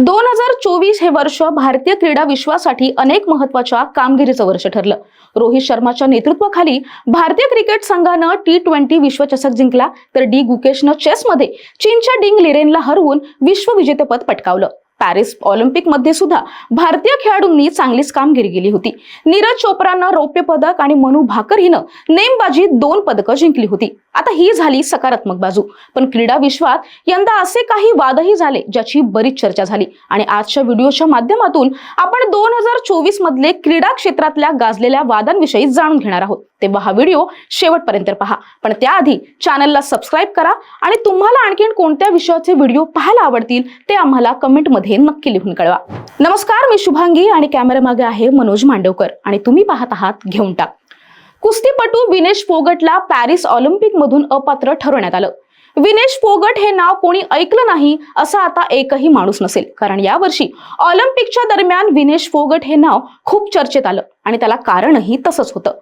दोन हजार चोवीस हे वर्ष भारतीय क्रीडा विश्वासाठी अनेक महत्त्वाच्या कामगिरीचं वर्ष ठरलं. रोहित शर्माच्या नेतृत्वाखाली भारतीय क्रिकेट संघानं टी ट्वेंटी विश्वचषक जिंकला तर डी गुकेशनं चेसमध्ये चीनच्या डिंग लिरेनला हरवून विश्वविजेतेपद पटकावलं. पॅरिस ऑलिम्पिकमध्ये सुद्धा भारतीय खेळाडूंनी चांगलीच कामगिरी केली होती. नीरज चोप्रानं रौप्य पदक आणि मनु भाकर हिनं नेमबाजीत दोन पदकं जिंकली होती. आता ही झाली सकारात्मक बाजू. पण क्रीडा विश्वात यंदा असे काही वादही झाले ज्याची बरीच चर्चा झाली. आणि आजच्या व्हिडिओच्या माध्यमातून आपण दोन हजार चोवीस मधले क्रीडा क्षेत्रातल्या गाजलेल्या वादांविषयी जाणून घेणार आहोत. तेव्हा हा व्हिडिओ शेवटपर्यंत पहा. पण त्याआधी चॅनलला सबस्क्राईब करा आणि तुम्हाला आणखीन कोणत्या विषयाचे व्हिडिओ पाहायला आवडतील ते आम्हाला कमेंटमध्ये नक्की लिहून कळवा. नमस्कार मी शुभांगी आणि कॅमेरामागे आहे मनोज मांडवकर. आणि तुम्ही पाहत आहात घेऊन टाक. कुस्तीपटू विनेश फोगटला पॅरिस ऑलिम्पिक मधून अपात्र ठरवण्यात आलं. विनेश फोगट हे नाव कोणी ऐकलं नाही असं आता एकही माणूस नसेल. कारण यावर्षी ऑलिम्पिकच्या दरम्यान विनेश फोगट हे नाव खूप चर्चेत आलं आणि त्याला कारणही तसंच होतं.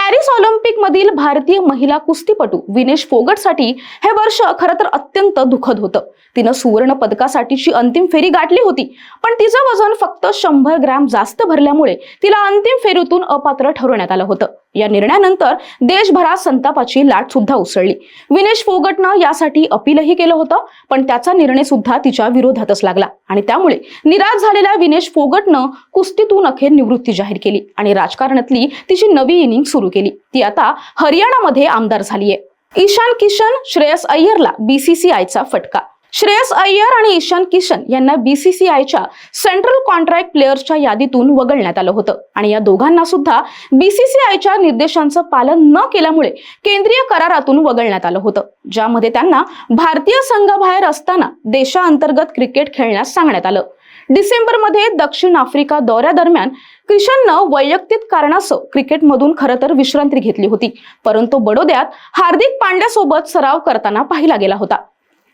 पॅरिस ऑलिम्पिक मधील भारतीय महिला कुस्तीपटू विनेश फोगटसाठी हे वर्ष खरं तर अत्यंत दुःखद होतं. तिनं सुवर्ण पदकासाठीची अंतिम फेरी गाठली होती पण तिचं वजन फक्त शंभर ग्रॅम जास्त भरल्यामुळे तिला अंतिम फेरीतून अपात्र ठरवण्यात आलं होतं. या निर्णयानंतर देशभरात संतापाची लाट सुद्धा उसळली. विनेश फोगटनं यासाठी अपीलही केलं होतं पण त्याचा निर्णय सुद्धा तिच्या विरोधातच लागला. आणि त्यामुळे निराश झालेल्या विनेश फोगटनं कुस्तीतून अखेर निवृत्ती जाहीर केली आणि राजकारणातली तिची नवी इनिंग सुरू केली. ती आता हरियाणामध्ये आमदार झालीय. ईशान किशन श्रेयस अय्यरला बीसीसीआयचा फटका. श्रेयस अय्यर आणि ईशान किशन यांना बीसीसीआयच्या सेंट्रल कॉन्ट्रॅक्ट प्लेयर्सच्या यादीतून वगळण्यात आलं होतं. आणि या दोघांना सुद्धा बीसीसीआयच्या निर्देशांचं पालन न केल्यामुळे केंद्रीय करारातून वगळण्यात आलं होतं. ज्यामध्ये त्यांना भारतीय संघाबाहेर असताना देशाअंतर्गत क्रिकेट खेळण्यास सांगण्यात आलं. डिसेंबरमध्ये दक्षिण आफ्रिका दौऱ्यादरम्यान किशननं वैयक्तिक कारणासह क्रिकेटमधून खरं तर विश्रांती घेतली होती. परंतु बडोद्यात हार्दिक पांड्यासोबत सराव करताना पाहिला गेला होता.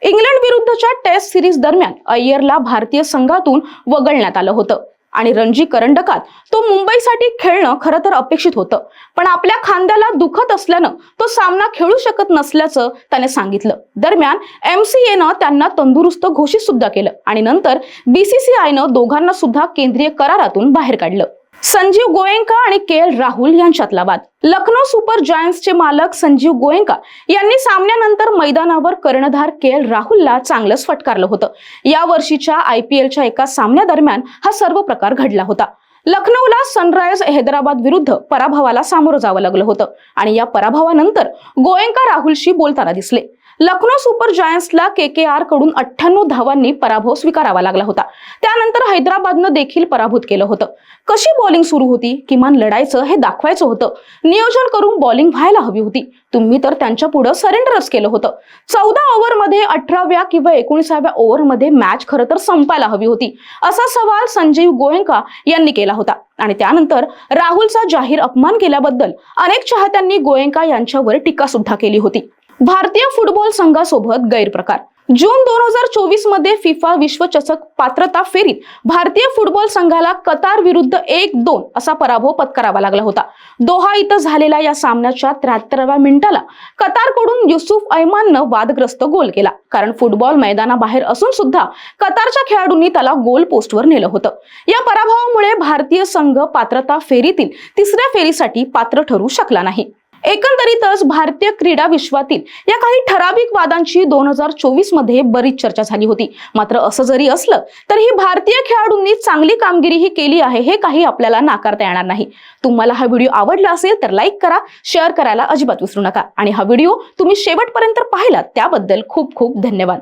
इंग्लंड विरुद्धच्या टेस्ट सिरीज दरम्यान अय्यरला भारतीय संघातून वगळण्यात आलं होतं. आणि रणजी करंडकात तो मुंबईसाठी खेळणं खरं तर अपेक्षित होतं. पण आपल्या खांद्याला दुखत असल्यानं तो सामना खेळू शकत नसल्याचं त्याने सांगितलं. दरम्यान एमसीएनं त्यांना तंदुरुस्त घोषित सुद्धा केलं. आणि नंतर बीसीसीआयनं दोघांना सुद्धा केंद्रीय करारातून बाहेर काढलं. संजीव गोयंका आणि के एल राहुल यांच्यातला वाद. लखनौ सुपर जायंट्सचे मालक संजीव गोयंका यांनी सामन्यानंतर मैदानावर कर्णधार के एल राहुलला चांगलंच फटकारलं होतं. या वर्षीच्या आय पी एलच्या एका सामन्यादरम्यान हा सर्व प्रकार घडला होता. लखनौला सनरायझ हैदराबाद विरुद्ध पराभवाला सामोरं जावं लागलं होतं आणि या पराभवानंतर गोयंका राहुलशी बोलताना दिसले. लखनौ सुपर जायंट्सला के के आरकडून अठ्ठ्याण्णव धावांनी पराभव स्वीकारावा लागला होता. त्यानंतर हैदराबादनं देखील पराभूत केलं होतं. कशी बॉलिंग सुरू होती? किमान लढायचं हे दाखवायचं होतं. नियोजन करून बॉलिंग व्हायला हवी होती. तुम्ही तर त्यांच्या पुढे सरेंडरच केलं होतं. चौदा ओव्हरमध्ये अठराव्या किंवा एकोणीसाव्या ओव्हरमध्ये मॅच खरं तर संपायला हवी होती असा सवाल संजीव गोयंका यांनी केला होता. आणि त्यानंतर राहुलचा जाहीर अपमान केल्याबद्दल अनेक चाहत्यांनी गोयंका यांच्यावर टीका सुद्धा केली होती. भारतीय फुटबॉल संघासोबत गैरप्रकार. जून दोन हजार चोवीसमध्ये फिफा विश्वचषक पात्रता फेरीत भारतीय फुटबॉल संघाला कतार विरुद्ध एक दोन असा पराभव पत्करावा लागला होता. दोहा इथं झालेल्या या सामन्याच्या त्र्याहत्तराव्या मिनिटाला कतारकडून युसुफ ऐमाननं वादग्रस्त गोल केला. कारण फुटबॉल मैदानाबाहेर असून सुद्धा कतारच्या खेळाडूंनी त्याला गोल पोस्टवर नेलं होतं. या पराभवामुळे भारतीय संघ पात्रता फेरीतील तिसऱ्या फेरीसाठी पात्र ठरू शकला नाही. एकंदरीतच भारतीय क्रीडा विश्वातील या काही ठराविक वादांची दोन हजार चोवीसमध्ये बरीच चर्चा झाली होती. मात्र असं जरी असलं तरीही भारतीय खेळाडूंनी चांगली कामगिरीही केली आहे हे काही आपल्याला नाकारता येणार नाही. तुम्हाला हा व्हिडिओ आवडला असेल तर लाईक करा शेअर करायला अजिबात विसरू नका. आणि हा व्हिडिओ तुम्ही शेवटपर्यंत पाहिलात त्याबद्दल खूप खूप धन्यवाद.